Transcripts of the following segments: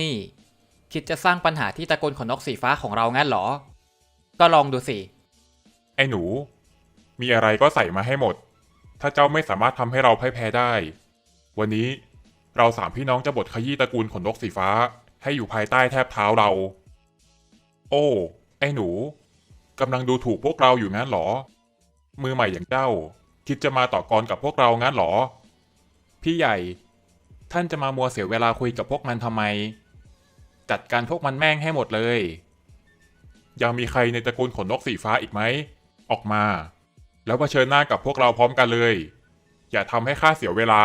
นี่ คิดจะสร้างปัญหาที่ตระกูลขนนกสีฟ้าของเรางั้นเหรอ ก็ลองดูสิ ไอ้หนู มีอะไรก็ใส่มาให้หมด ถ้าเจ้าไม่สามารถทำให้เราพ่ายแพ้ได้ วันนี้เราสามพี่น้องจะบดขยี้ตระกูลขนนกสีฟ้า ให้อยู่ภายใต้แทบเท้าเรา โอ้ ไอ้หนูกำลังดูถูกพวกเราอยู่งั้นเหรอ มือใหม่อย่างเจ้า คิดจะมาต่อกรกับพวกเรางั้นเหรอ พี่ใหญ่ ท่านจะมามัวเสียเวลาคุยกับพวกมันทำไม จัดการพวกมันแม่งให้หมดเลย ยังมีใครในตระกูลขนนกสีฟ้าอีกไหม ออกมา แล้วเผชิญหน้ากับพวกเราพร้อมกันเลย อย่าทำให้ข้าเสียเวลา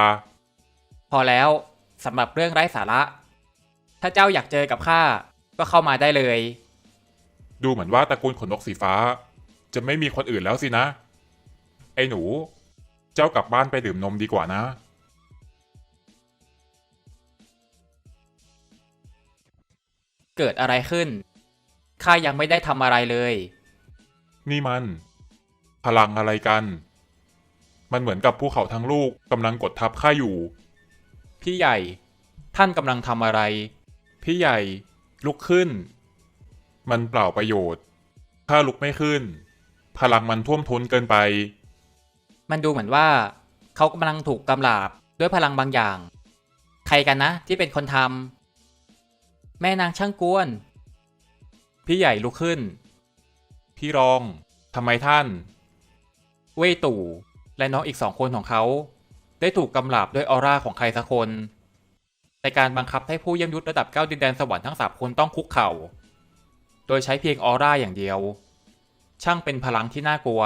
พอแล้วสำหรับเรื่องไร้สาระ ถ้าเจ้าอยากเจอกับข้าก็เข้ามาได้เลย ดูเหมือนว่าตระกูลขนนกสีฟ้า จะไม่มีคนอื่นแล้วสินะ ไอ้หนู เจ้ากลับบ้านไปดื่มนมดีกว่านะ เกิดอะไรขึ้น ข้ายังไม่ได้ทำอะไรเลย นี่มัน พลังอะไรกัน มันเหมือนกับภูเขาทั้งลูกกำลังกดทับข้าอยู่ พี่ใหญ่ ท่านกำลังทำอะไร พี่ใหญ่ ลุกขึ้น มันเปล่าประโยชน์ถ้าลุกไม่ขึ้น พลังมันท่วมท้นเกินไป มันดูเหมือนว่า เขากำลังถูกกำลาบด้วยพลังบางอย่าง ใครกันนะที่เป็นคนทำ แม่นางช่างกวน พี่ใหญ่ลุกขึ้น พี่รอง ทำไมท่าน เว่ยตู่ และน้องอีกสองคนของเขา ได้ถูกกำลาบด้วยออร่าของใครสักคน ในการบังคับให้ผู้เยี่ยมยุทธระดับเก้าดินแดนสวรรค์ทั้งสามคนต้องคุกเข่า โดยใช้เพียงออร่าอย่างเดียว ช่างเป็นพลังที่น่ากลัว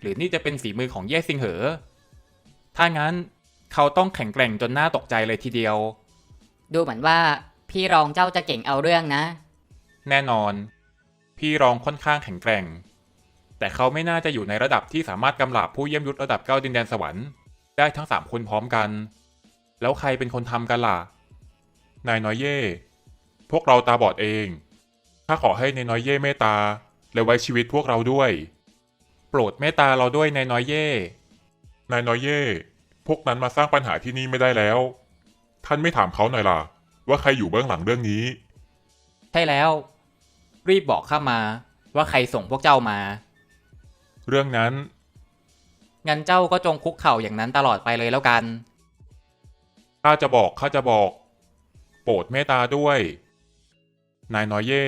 หรือนี่จะเป็นฝีมือของเย่ซิงเหอ ถ้างั้นเขาต้องแข็งแกร่งจนน่าตกใจเลยทีเดียว ดูเหมือนว่า พี่รองเจ้าจะเก่งเอาเรื่องนะ แน่นอน พี่รองค่อนข้างแข็งแกร่ง แต่เขาไม่น่าจะอยู่ในระดับที่สามารถกำราบผู้เยี่ยมยุทธระดับเก้าดินแดนสวรรค์ได้ทั้งสามคนพร้อมกัน แล้วใครเป็นคนทำกันล่ะ นายน้อยเย่ พวกเราตาบอดเองถ้าขอให้นายน้อยเย่เมตตา และไว้ชีวิตพวกเราด้วย โปรดเมตตาเราด้วยนายน้อยเย่ นายน้อยเย่ พวกนั้นมาสร้างปัญหาที่นี่ไม่ได้แล้ว ท่านไม่ถามเขาหน่อยล่ะ ว่าใครอยู่เบื้องหลังเรื่องนี้ ใช่แล้ว รีบบอกข้ามาว่าใครส่งพวกเจ้ามา เรื่องนั้น งั้นเจ้าก็จงคุกเข่าอย่างนั้นตลอดไปเลยแล้วกัน ข้าจะบอกข้าจะบอก โปรดเมตตาด้วย นายน้อยเย่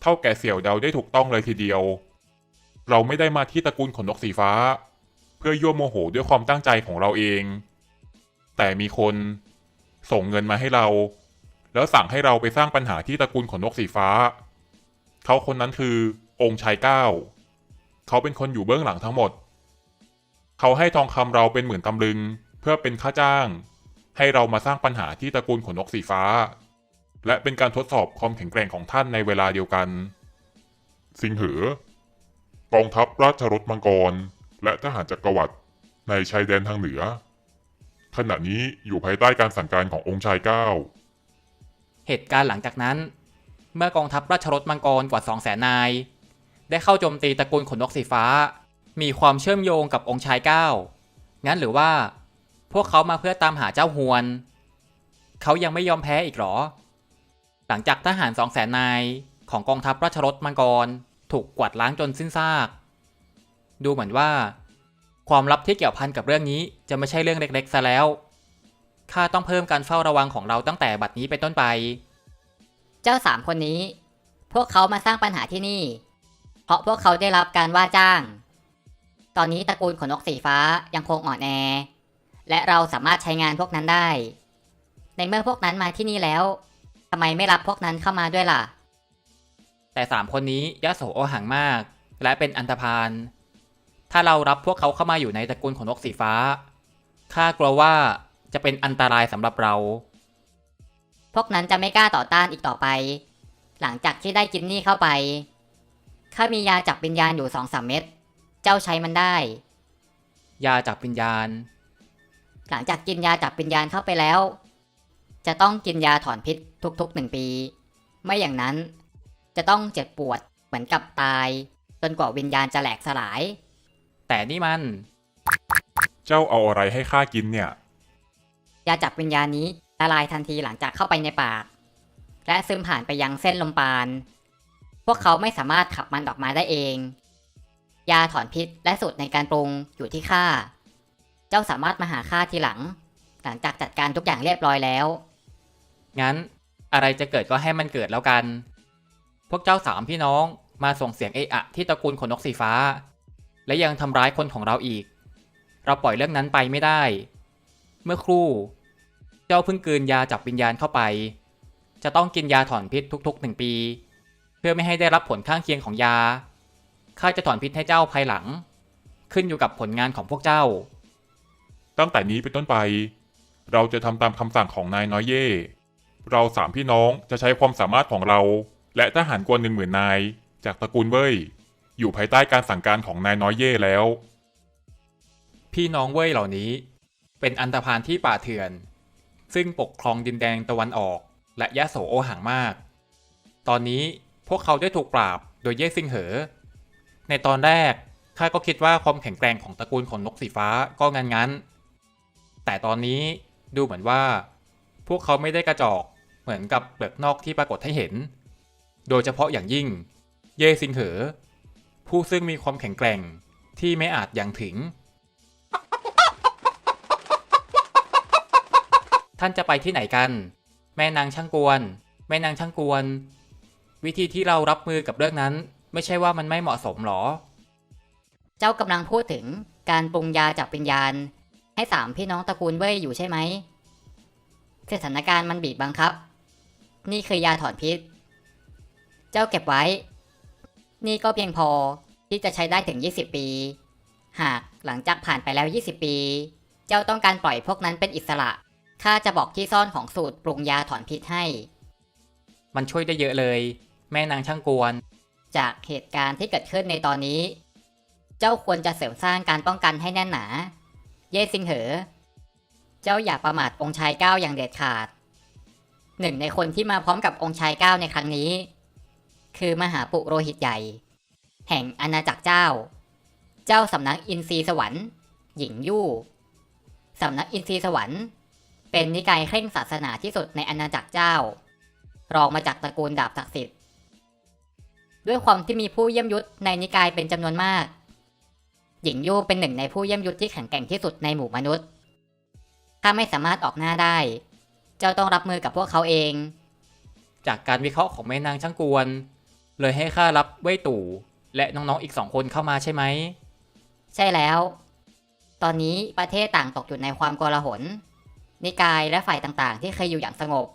เท่าแก่เสี่ยวเดาได้ถูกต้องเลยทีเดียว เราไม่ได้มาที่ตระกูลขนนกสีฟ้า เพื่อยั่วโมโหด้วยความตั้งใจของเราเอง แต่มีคน ส่งเงินมาให้เรา แล้วสั่งให้เราไปสร้างปัญหาที่ตระกูลขนนกสีฟ้า เขาคนนั้นคือองค์ชายเก้า เขาเป็นคนอยู่เบื้องหลังทั้งหมด เขาให้ทองคำเราเป็นหมื่นตำลึง เพื่อเป็นค่าจ้าง ให้เรามาสร้างปัญหาที่ตระกูลขนนกสีฟ้า และเป็นการทดสอบความแข็งแกร่งของท่านในเวลาเดียวกัน สิงเหอกองทัพราชรถมังกร และทหารจักรวรรดิในชายแดนทางเหนือ ขณะนี้อยู่ภายใต้การสั่งการขององค์ชายเก้า เหตุการณ์หลังจากนั้น เมื่อกองทัพราชรถมังกรกว่า2 0 0แสนนาย ได้เข้าโจมตีตระกูลขนนกสีฟ้า มีความเชื่อมโยงกับองค์ชายเก้า งั้นหรือว่า พวกเขามาเพื่อตามหาเจ้าฮวน เขายังไม่ยอมแพ้อีกหรอ หลังจากทหาร2 0 0แสนนายของกองทัพราชรถมังกรถูกกวาดล้างจนสิ้นซาก ดูเหมือนว่า ความลับที่เกี่ยวพันกับเรื่องนี้จะไม่ใช่เรื่องเล็กๆซะแล้ว ข้าต้องเพิ่มการเฝ้าระวังของเราตั้งแต่บัดนี้เป็นต้นไป เจ้าสามคนนี้ พวกเขามาสร้างปัญหาที่นี่ เพราะพวกเขาได้รับการว่าจ้าง ตอนนี้ตระกูลขนนกสีฟ้ายังคงอ่อนแอ และเราสามารถใช้งานพวกนั้นได้ ในเมื่อพวกนั้นมาที่นี่แล้วทำไมไม่รับพวกนั้นเข้ามาด้วยล่ะ แต่สามคนนี้ยะโสโอหังมาก และเป็นอันธพาล ถ้าเรารับพวกเขาเข้ามาอยู่ในตระกูลของนกสีฟ้า ข้ากลัวว่าจะเป็นอันตรายสำหรับเรา พวกนั้นจะไม่กล้าต่อต้านอีกต่อไป หลังจากที่ได้กินนี่เข้าไป ข้ามียาจับวิญญาณอยู่สองสามเม็ด เจ้าใช้มันได้ ยาจากวิญญาณ หลังจากกินยาจับวิญญาณเข้าไปแล้ว จะต้องกินยาถอนพิษทุกๆหนึ่งปี ไม่อย่างนั้น จะต้องเจ็บปวดเหมือนกับตาย จนกว่าวิญญาณจะแหลกสลาย แต่นี่มัน เจ้าเอาอะไรให้ข้ากินเนี่ย ยาจับวิญญาณนี้ละลายทันทีหลังจากเข้าไปในปาก และซึมผ่านไปยังเส้นลมปราณพวกเขาไม่สามารถขับมันออกมาได้เอง ยาถอนพิษและสูตรในการปรุงอยู่ที่ข้า เจ้าสามารถมาหาข้าทีหลัง หลังจากจัดการทุกอย่างเรียบร้อยแล้ว งั้นอะไรจะเกิดก็ให้มันเกิดแล้วกัน พวกเจ้าสามพี่น้องมาส่งเสียงเอะอะที่ตระกูลขนนกสีฟ้า และยังทำร้ายคนของเราอีก เราปล่อยเรื่องนั้นไปไม่ได้ เมื่อครู่ เจ้าเพิ่งกลืนยาจับวิญญาณเข้าไป จะต้องกินยาถอนพิษทุกๆหนึ่งปี เพื่อไม่ให้ได้รับผลข้างเคียงของยา ข้าจะถอนพิษให้เจ้าภายหลัง ขึ้นอยู่กับผลงานของพวกเจ้า ตั้งแต่นี้เป็นต้นไป เราจะทำตามคำสั่งของนายน้อยเย่ เราสามพี่น้องจะใช้ความสามารถของเรา และทหารกว่าหนึ่งหมื่นนาย จากตระกูลเว่ย อยู่ภายใต้การสั่งการของนายน้อยเย่แล้ว พี่น้องเว่ยเหล่านี้ เป็นอันธพาลที่ป่าเถื่อน ซึ่งปกครองดินแดงตะวันออก และยะโสโอหังมาก ตอนนี้พวกเขาได้ถูกปราบโดยเย่ซิงเหอ ในตอนแรกข้าก็คิดว่าความแข็งแกร่งของตระกูลขนนกสีฟ้าก็งันงันแต่ตอนนี้ดูเหมือนว่า พวกเขาไม่ได้กระจอกเหมือนกับเปลือกนอกที่ปรากฏให้เห็น โดยเฉพาะอย่างยิ่ง เย่ซิงเหอ ผู้ซึ่งมีความแข็งแกร่งที่ไม่อาจยังถึง ท่านจะไปที่ไหนกัน แม่นางช่างกวน แม่นางช่างกวน วิธีที่เรารับมือกับเรื่องนั้น ไม่ใช่ว่ามันไม่เหมาะสมหรอ เจ้ากำลังพูดถึงการปรุงยาจับวิญญาณ ให้สามพี่น้องตระกูลเว่ยอยู่ใช่ไหมสถานการณ์มันบีบบังคับ นี่คือยาถอนพิษ เจ้าเก็บไว้ นี่ก็เพียงพอที่จะใช้ได้ถึง 20 ปี หากหลังจากผ่านไปแล้ว 20 ปี เจ้าต้องการปล่อยพวกนั้นเป็นอิสระ ข้าจะบอกที่ซ่อนของสูตรปรุงยาถอนพิษให้ มันช่วยได้เยอะเลย แม่นางช่างกวน จากเหตุการณ์ที่เกิดขึ้นในตอนนี้ เจ้าควรจะเสริมสร้างการป้องกันให้แน่นหนา เย่ซิงเหอ เจ้าอย่าประมาทองค์ชายเก้าอย่างเด็ดขาด หนึ่งในคนที่มาพร้อมกับองค์ชายเก้าในครั้งนี้ คือมหาปุโรหิตใหญ่ แห่งอาณาจักรเจ้า เจ้าสำนักอินทรีสวรรค์ หญิงยู่สำนักอินทรีสวรรค์ เป็นนิกายเคร่งศาสนาที่สุดในอาณาจักรเจ้า รองมาจากตระกูลดาบศักดิ์สิทธิ์ ด้วยความที่มีผู้เยี่ยมยุทธในนิกายเป็นจำนวนมาก หญิงยู่เป็นหนึ่งในผู้เยี่ยมยุทธที่แข็งแกร่งที่สุดในหมู่มนุษย์ ถ้าไม่สามารถออกหน้าได้ เจ้าต้องรับมือกับพวกเขาเอง จากการวิเคราะห์ของแม่นางช่างกวน เลยให้ข้ารับเว่ยตู่ และน้องๆอีกสองคนเข้ามาใช่ไหม ใช่แล้ว ตอนนี้ประเทศต่างตกอยู่ในความโกลาหล นิกายและฝ่ายต่างๆ ที่เคยอยู่อย่างสงบ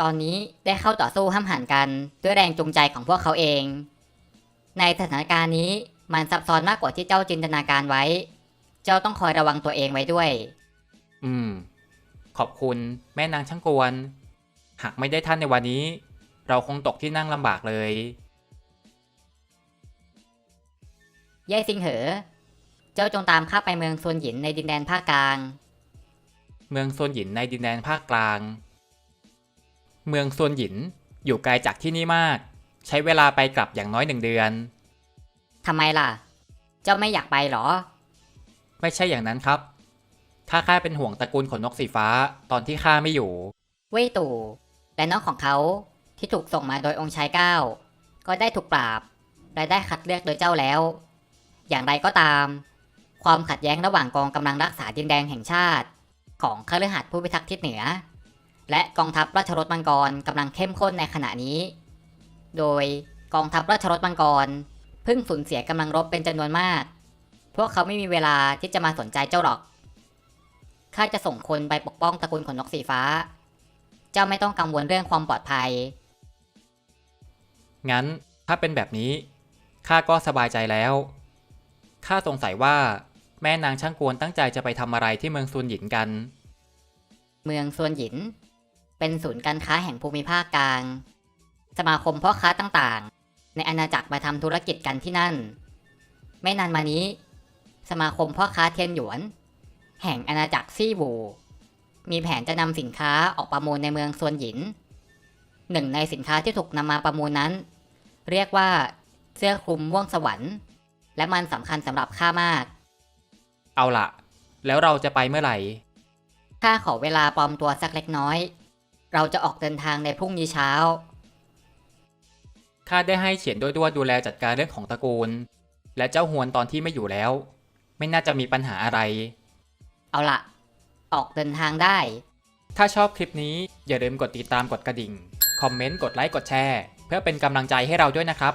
ตอนนี้ได้เข้าต่อสู้ห้ามหันกันด้วยแรงจูงใจของพวกเขาเอง ในสถานการณ์นี้มันซับซ้อนมากกว่าที่เจ้าจินตนาการไว้ เจ้าต้องคอยระวังตัวเองไว้ด้วย อืม ขอบคุณแม่นางช่างกวน หากไม่ได้ท่านในวันนี้ เราคงตกที่นั่งลำบากเลย เย่ซิงเหอ เจ้าจงตามข้าไปเมืองซวนหยินในดินแดนภาคกลาง เมืองซวนหยินในดินแดนภาคกลาง เมืองซวนหยินอยู่ไกลจากที่นี่มาก ใช้เวลาไปกลับอย่างน้อยหนึ่งเดือน ทำไมล่ะ เจ้าไม่อยากไปเหรอ ไม่ใช่อย่างนั้นครับ ถ้าข้าเป็นห่วงตระกูลขนนกสีฟ้าตอนที่ข้าไม่อยู่ เว่ยตู่และน้องของเขาที่ถูกส่งมาโดยองค์ชายเก้า ก็ได้ถูกปราบและได้คัดเลือกโดยเจ้าแล้ว อย่างไรก็ตาม ความขัดแย้งระหว่างกองกำลังรักษาดินแดงแห่งชาติ ของคฤหัสถ์ผู้พิทักษ์ทิศเหนือ และกองทัพราชรถมังกรกำลังเข้มข้นในขณะนี้ โดยกองทัพราชรถมังกรเพิ่งสูญเสียกำลังรบเป็นจำนวนมาก พวกเขาไม่มีเวลาที่จะมาสนใจเจ้าหรอกข้าจะส่งคนไปปกป้องตระกูลขนนกสีฟ้า เจ้าไม่ต้องกังวลเรื่องความปลอดภัย งั้นถ้าเป็นแบบนี้ข้าก็สบายใจแล้ว ข้าสงสัยว่า แม่นางช่างกวนตั้งใจจะไปทำอะไรที่เมืองซุนหยินกัน เมืองซวนหยิน เป็นศูนย์การค้าแห่งภูมิภาคกลาง สมาคมพ่อค้าต่างๆ ในอาณาจักรมาทำธุรกิจกันที่นั่น ไม่นานมานี้ สมาคมพ่อค้าเทียนหยวน แห่งอาณาจักรซี่บูมีแผนจะนำสินค้าออกประมูลในเมืองซวนหยิน หนึ่งในสินค้าที่ถูกนำมาประมูลนั้น เรียกว่าเสื้อคลุมม่วงสวรรค์ และมันสำคัญสำหรับข้ามาก เอาละแล้วเราจะไปเมื่อไหร่ ข้าขอเวลาปลอมตัวสักเล็กน้อย เราจะออกเดินทางในพรุ่งนี้เช้า ข้าได้ให้เฉียนด้วยด้วดูแลจัดการเรื่องของตระกูล และเจ้าฮวนตอนที่ไม่อยู่แล้ว ไม่น่าจะมีปัญหาอะไร เอาละออกเดินทางได้ ถ้าชอบคลิปนี้อย่าลืมกดติดตามกดกระดิ่ง คอมเมนต์ กดไลค์ กดแชร์ เพื่อเป็นกำลังใจให้เราด้วยนะครับ